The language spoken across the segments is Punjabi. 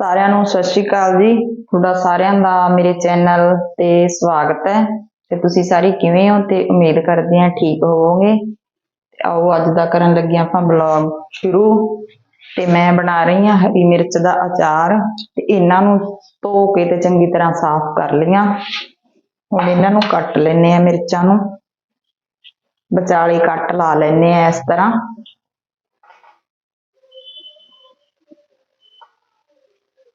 ਸਾਰਿਆਂ ਨੂੰ ਸਤਿ ਸ਼੍ਰੀ ਅਕਾਲ ਜੀ। ਤੁਹਾਡਾ ਸਾਰਿਆਂ ਦਾ ਮੇਰੇ ਚੈਨਲ ਤੇ ਸਵਾਗਤ ਹੈ। ਤੇ ਤੁਸੀਂ ਸਾਰੇ ਕਿਵੇਂ ਹੋ? ਤੇ ਉਮੀਦ ਕਰਦੇ ਹਾਂ ਠੀਕ ਹੋਵੋਗੇ। ਆਓ ਅੱਜ ਦਾ ਕਰਨ ਲੱਗੇ ਆਪਾਂ ਬਲੌਗ ਸ਼ੁਰੂ। ਤੇ ਮੈਂ ਬਣਾ ਰਹੀ ਹਾਂ ਹਰੀ ਮਿਰਚ ਦਾ ਅਚਾਰ। ਤੇ ਇਹਨਾਂ ਨੂੰ ਧੋ ਕੇ ਤੇ ਚੰਗੀ ਤਰ੍ਹਾਂ ਸਾਫ਼ ਕਰ ਲਿਆ ਹੁਣ ਇਹਨਾਂ ਨੂੰ ਕੱਟ ਲੈਣੇ ਆ ਮਿਰਚਾਂ ਨੂੰ। ਵਿਚਾਲੇ ਕੱਟ ਲਾ ਲੈਣੇ ਆ ਇਸ ਤਰ੍ਹਾਂ।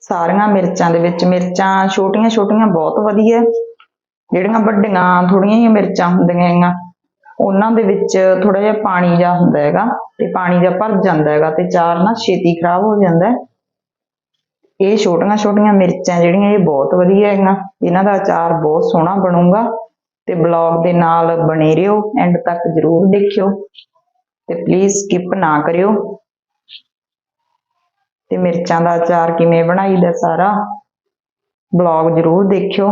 ਸਾਰੀਆਂ ਮਿਰਚਾਂ ਦੇ ਵਿੱਚ ਮਿਰਚਾਂ ਛੋਟੀਆਂ ਛੋਟੀਆਂ ਬਹੁਤ ਵਧੀਆ ਜਿਹੜੀਆਂ ਵੱਡੀਆਂ ਥੋੜੀਆਂ ਜਿਹੀਆਂ ਮਿਰਚਾਂ ਹੁੰਦੀਆਂ ਹੈਗੀਆਂ, ਉਹਨਾਂ ਦੇ ਵਿੱਚ ਥੋੜਾ ਜਿਹਾ ਪਾਣੀ ਜਿਹਾ ਹੁੰਦਾ ਹੈਗਾ ਤੇ ਪਾਣੀ ਜਿਹਾ ਭਰ ਜਾਂਦਾ ਹੈਗਾ ਤੇ ਚਾਰ ਨਾ ਛੇਤੀ ਖਰਾਬ ਹੋ ਜਾਂਦਾ ਇਹ ਛੋਟੀਆਂ ਛੋਟੀਆਂ ਮਿਰਚਾਂ ਜਿਹੜੀਆਂ, ਇਹ ਬਹੁਤ ਵਧੀਆ ਹੈਗੀਆਂ। ਇਹਨਾਂ ਦਾ ਅਚਾਰ ਬਹੁਤ ਸੋਹਣਾ ਬਣੂਗਾ ਤੇ ਬਲੌਗ ਦੇ ਨਾਲ ਬਣੇ ਰਹੋ ਐਂਡ ਤੱਕ ਜਰੂਰ ਦੇਖਿਓ ਤੇ ਪਲੀਜ਼ ਸਕਿਪ ਨਾ ਕਰਿਓ। ਤੇ ਮਿਰਚਾਂ ਦਾ ਅਚਾਰ ਕਿਵੇਂ ਬਣਾਈਦਾ ਸਾਰਾ, ਬਲੌਗ ਜਰੂਰ ਦੇਖਿਓ।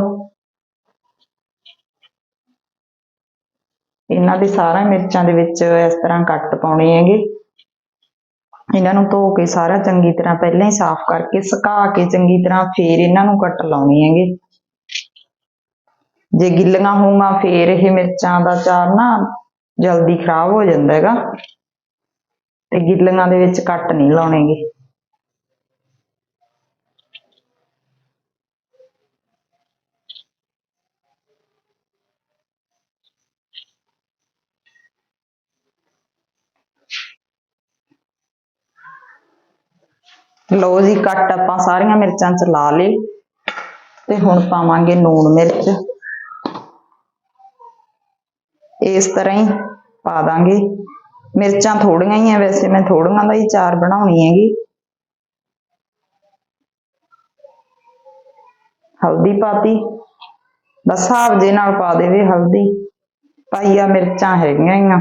ਇਹਨਾਂ ਦੇ ਸਾਰਾ ਮਿਰਚਾਂ ਦੇ ਵਿੱਚ ਇਸ ਤਰ੍ਹਾਂ ਕੱਟ ਪਾਉਣੇ ਹੈਗੇ। ਇਹਨਾਂ ਨੂੰ ਧੋ ਕੇ ਸਾਰਾ ਚੰਗੀ ਤਰ੍ਹਾਂ ਪਹਿਲਾਂ ਹੀ ਸਾਫ਼ ਕਰਕੇ ਸੁਕਾ ਕੇ ਚੰਗੀ ਤਰ੍ਹਾਂ ਫੇਰ ਇਹਨਾਂ ਨੂੰ ਕੱਟ ਲਾਉਣੇ ਹੈਗੇ। ਜੇ ਗਿੱਲੀਆਂ ਹੋਊਗਾ ਫੇਰ ਇਹ ਮਿਰਚਾਂ ਦਾ ਅਚਾਰ ਨਾ ਜਲਦੀ ਖਰਾਬ ਹੋ ਜਾਂਦਾ ਹੈਗਾ। ਤੇ ਗਿੱਲੀਆਂ ਦੇ ਵਿੱਚ ਕੱਟ ਨਹੀਂ ਲਾਉਣੇਗੇ ਲੋ ਜੀ ਕੱਟ ਆਪਾਂ ਸਾਰੀਆਂ ਮਿਰਚਾਂ ਚ ਲਾ ਲਏ ਤੇ ਹੁਣ ਪਾਵਾਂਗੇ ਨੂਣ ਮਿਰਚ। ਇਸ ਤਰ੍ਹਾਂ ਹੀ ਪਾ ਦਾਂਗੇ। ਮਿਰਚਾਂ ਥੋੜੀਆਂ ਹੀ ਆ, ਵੈਸੇ ਮੈਂ ਥੋੜੀਆਂ ਦਾ ਹੀ ਚਾਰ ਬਣਾਉਣੀ ਹੈਗੀ। ਹਲਦੀ ਪਾਤੀ, ਬਸ ਹਿਸਾਬ ਦੇ ਨਾਲ ਪਾ ਦੇਵੇ ਹਲਦੀ। ਪਾਈਆ ਮਿਰਚਾਂ ਹੈਗੀਆਂ ਹੀ ਆ।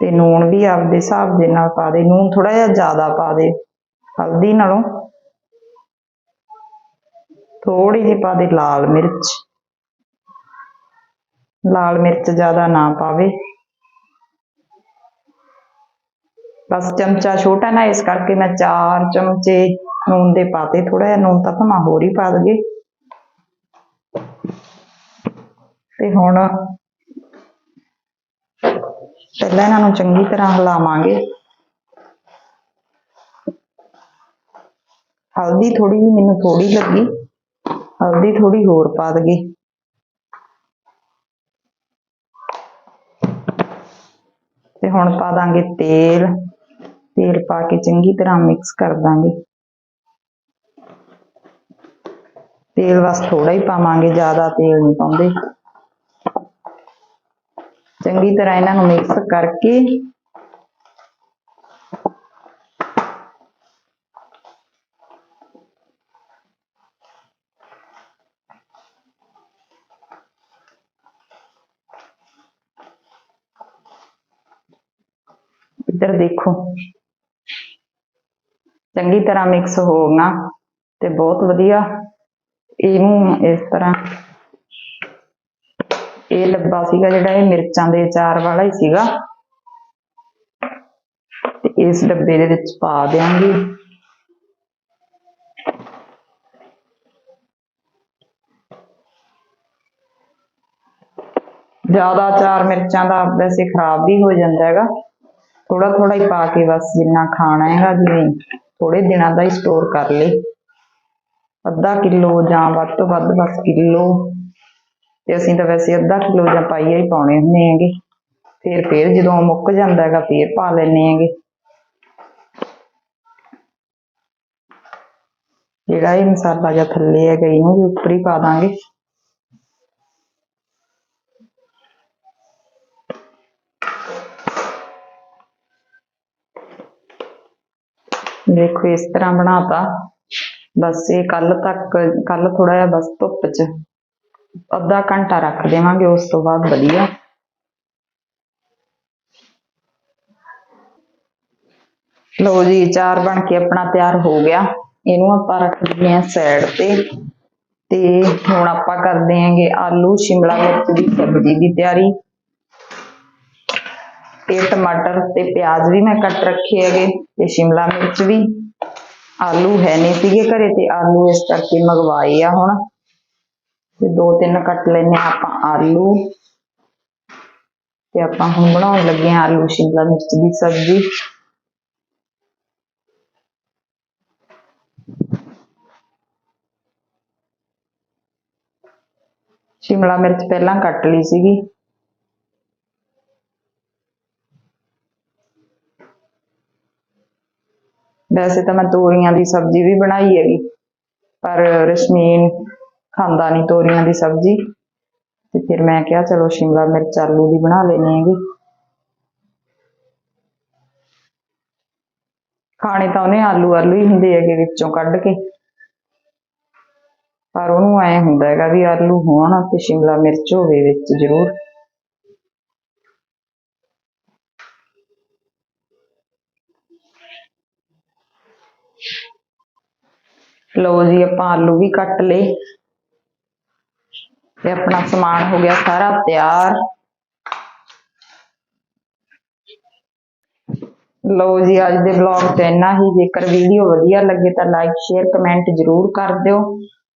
ਤੇ ਨੂਣ ਵੀ ਆਪਦੇ ਹਿਸਾਬ ਦੇ ਨਾਲ ਪਾ ਦੇ, ਨੂਣ ਥੋੜਾ ਜਿਹਾ ਜ਼ਿਆਦਾ ਪਾ ਦੇ। ਹਲਦੀ ਨਾਲੋਂ ਥੋੜੀ ਜਿਹੀ ਪਾ ਦੇ ਲਾਲ ਮਿਰਚ। ਲਾਲ ਮਿਰਚ ਜ਼ਿਆਦਾ ਨਾ ਪਾਵੇ। ਬਸ ਚਮਚਾ ਛੋਟਾ ਨਾ, ਇਸ ਕਰਕੇ ਮੈਂ ਚਾਰ ਚਮਚੇ ਨੂਨ ਦੇ ਪਾਤੇ। ਥੋੜਾ ਜਿਹਾ ਨੂਨ ਤਾਂ ਭਾਵੇਂ ਹੋਰ ਹੀ ਪਾ ਦਗੇ ਤੇ ਹੁਣ ਪਹਿਲਾਂ ਇਹਨਾਂ ਨੂੰ ਚੰਗੀ ਤਰ੍ਹਾਂ ਹਿਲਾਵਾਂਗੇ। ਹਲਦੀ ਥੋੜੀ ਜਿਹੀ ਮੈਨੂੰ ਥੋੜੀ ਲੱਗੀ। ਹਲਦੀ ਥੋੜੀ ਹੋਰ ਪਾ ਦਗੇ ਤੇ ਹੁਣ ਪਾ ਦਾਂਗੇ ਤੇਲ। ਤੇਲ ਪਾ ਕੇ ਚੰਗੀ ਤਰ੍ਹਾਂ ਮਿਕਸ ਕਰ ਦਾਂਗੇ। ਤੇਲ ਬਸ ਥੋੜਾ ਹੀ ਪਾਵਾਂਗੇ, ਜ਼ਿਆਦਾ ਤੇਲ ਨਹੀਂ ਪਾਉਂਦੇ। ਚੰਗੀ ਤਰ੍ਹਾਂ ਇਹਨਾਂ ਨੂੰ ਮਿਕਸ ਕਰਕੇ ਇੱਧਰ ਦੇਖੋ। ਚੰਗੀ ਤਰ੍ਹਾਂ ਮਿਕਸ ਹੋ ਗਿਆ ਤੇ ਬਹੁਤ ਵਧੀਆ। ਇਹਨੂੰ ਇਸ ਤਰ੍ਹਾਂ ਇਹ ਡੱਬਾ ਸੀਗਾ ਜਿਹੜਾ ਇਹ ਮਿਰਚਾਂ ਦੇ ਅਚਾਰ ਵਾਲਾ ਹੀ ਸੀਗਾ। ਤੇ ਇਸ ਡੱਬੇ ਦੇ ਵਿੱਚ ਪਾ ਦਿਆਂਗੀ। ਜ਼ਿਆਦਾ ਅਚਾਰ ਮਿਰਚਾਂ ਦਾ ਵੈਸੇ ਖਰਾਬ ਵੀ ਹੋ ਜਾਂਦਾ ਹੈਗਾ। ਥੋੜਾ ਥੋੜਾ ਹੀ ਪਾ ਕੇ ਬਸ ਜਿੰਨਾ ਖਾਣਾ ਹੈਗਾ, ਜਿਵੇਂ ਥੋੜੇ ਦਿਨਾਂ ਦਾ ਹੀ ਸਟੋਰ ਕਰ ਲੇ ਅੱਧਾ ਕਿਲੋ ਜਾਂ ਵੱਧ ਤੋਂ ਵੱਧ ਬਸ ਕਿਲੋ। ਤੇ ਅਸੀਂ ਤਾਂ ਵੈਸੇ ਅੱਧਾ ਕਿਲੋ ਜਾਂ ਪਾਈਆ ਹੀ ਪਾਉਣੇ ਹੁੰਦੇ ਹੈਗੇ। ਫਿਰ ਫਿਰ ਜਦੋਂ ਮੁੱਕ ਜਾਂਦਾ ਹੈਗਾ, ਫਿਰ ਪਾ ਲੈਣੇ ਹੈਗੇ। ਜਿਹੜਾ ਇਹ ਮਸਾਲਾ ਜਾਂ ਥੱਲੇ ਹੈਗਾ, ਇਹਨੂੰ ਵੀ ਉੱਪਰ ਹੀ ਪਾ ਦਾਂਗੇ। ਦੇਖੋ ਇਸ ਤਰ੍ਹਾਂ ਬਣਾਤਾ। ਬਸ ਇਹ ਕੱਲ ਤੱਕ ਕੱਲ ਥੋੜਾ ਜਿਹਾ ਬਸ ਧੁੱਪ 'ਚ ਅੱਧਾ ਘੰਟਾ ਰੱਖ ਦੇਵਾਂਗੇ, ਉਸ ਤੋਂ ਬਾਅਦ ਵਧੀਆ। ਲਓ ਜੀ ਚਾਰ ਬਣ ਕੇ ਆਪਣਾ ਤਿਆਰ ਹੋ ਗਿਆ। ਇਹਨੂੰ ਆਪਾਂ ਰੱਖ ਦਿੰਦੇ ਹਾਂ ਸਾਈਡ ਤੇ। ਤੇ ਹੁਣ ਆਪਾਂ ਕਰਦੇ ਆਂਗੇ ਆਲੂ, ਸ਼ਿਮਲਾ ਮਿਰਚ ਦੀ ਸਬਜ਼ੀ ਦੀ ਤਿਆਰੀ। ਤੇ ਟਮਾਟਰ ਤੇ ਪਿਆਜ਼ ਵੀ ਮੈਂ ਕੱਟ ਰੱਖੇ ਹੈਗੇ ਤੇ ਸ਼ਿਮਲਾ ਮਿਰਚ ਵੀ ਆਲੂ ਹੈ ਨਹੀਂ ਸੀਗੇ ਘਰੇ ਤੇ ਆਲੂ ਇਸ ਕਰਕੇ ਮੰਗਵਾਏ ਆ ਹੁਣ ਤੇ ਦੋ ਤਿੰਨ ਕੱਟ ਲੈਨੇ ਆ ਆਪਾਂ ਆਲੂ ਤੇ ਆਪਾਂ ਹੁਣ ਬਣਾਉਣ ਲੱਗੇ ਆ ਆਲੂ ਸ਼ਿਮਲਾ ਮਿਰਚ ਦੀ ਸਬਜ਼ੀ ਸ਼ਿਮਲਾ ਮਿਰਚ ਪਹਿਲਾਂ ਕੱਟ ਲਈ ਸੀਗੀ ਵੈਸੇ ਤਾਂ ਮੈਂ ਤੋਰੀਆਂ ਦੀ ਸਬਜ਼ੀ ਵੀ ਬਣਾਈ ਹੈਗੀ, ਪਰ ਰਸ਼ਮੀਨ ਖਾਂਦਾ ਨਹੀਂ ਤੋਰੀਆਂ ਦੀ ਸਬਜ਼ੀ। ਤੇ ਫਿਰ ਮੈਂ ਕਿਹਾ, ਚਲੋ ਸ਼ਿਮਲਾ ਮਿਰਚ ਆਲੂ ਦੀ ਬਣਾ ਲੈਣੀ ਹੈਗੀ। ਖਾਣੇ ਤਾਂ ਉਹਨੇ ਆਲੂ ਆਲੂ ਹੀ ਹੁੰਦੇ ਹੈਗੇ ਵਿੱਚੋਂ ਕੱਢ ਕੇ। ਪਰ ਉਹਨੂੰ ਐ ਹੁੰਦਾ ਹੈਗਾ ਵੀ ਆਲੂ ਹੋਣ ਤੇ ਸ਼ਿਮਲਾ ਮਿਰਚ ਹੋਵੇ ਵਿੱਚ ਜ਼ਰੂਰ। ਲਓ ਜੀ, ਆਪਾਂ ਆਲੂ ਵੀ ਕੱਟ ਲਏ ਤੇ ਆਪਣਾ ਸਮਾਨ ਹੋ ਗਿਆ ਸਾਰਾ ਤਿਆਰ। ਲਓ ਜੀ, ਅੱਜ ਦੇ ਵਲੌਗ ਤੇ ਇੰਨਾ ਹੀ। ਜੇਕਰ ਵੀਡੀਓ ਵਧੀਆ ਲੱਗੇ ਤਾਂ ਲਾਈਕ ਸ਼ੇਅਰ ਕਮੈਂਟ ਜ਼ਰੂਰ ਕਰ ਦਿਓ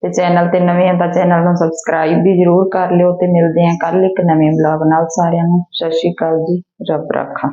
ਤੇ ਚੈਨਲ ਤੇ ਨਵੇਂ ਆ ਤਾਂ ਚੈਨਲ ਨੂੰ ਸਬਸਕ੍ਰਾਈਬ ਵੀ ਜ਼ਰੂਰ ਕਰ ਲਿਓ ਤੇ ਮਿਲਦੇ ਹਾਂ ਕੱਲ ਇੱਕ ਨਵੇਂ ਵਲੌਗ ਨਾਲ ਸਾਰਿਆਂ ਨੂੰ। ਸਤਿ ਸ਼੍ਰੀ ਅਕਾਲ ਜੀ, ਰੱਬ ਰਾਖਾ।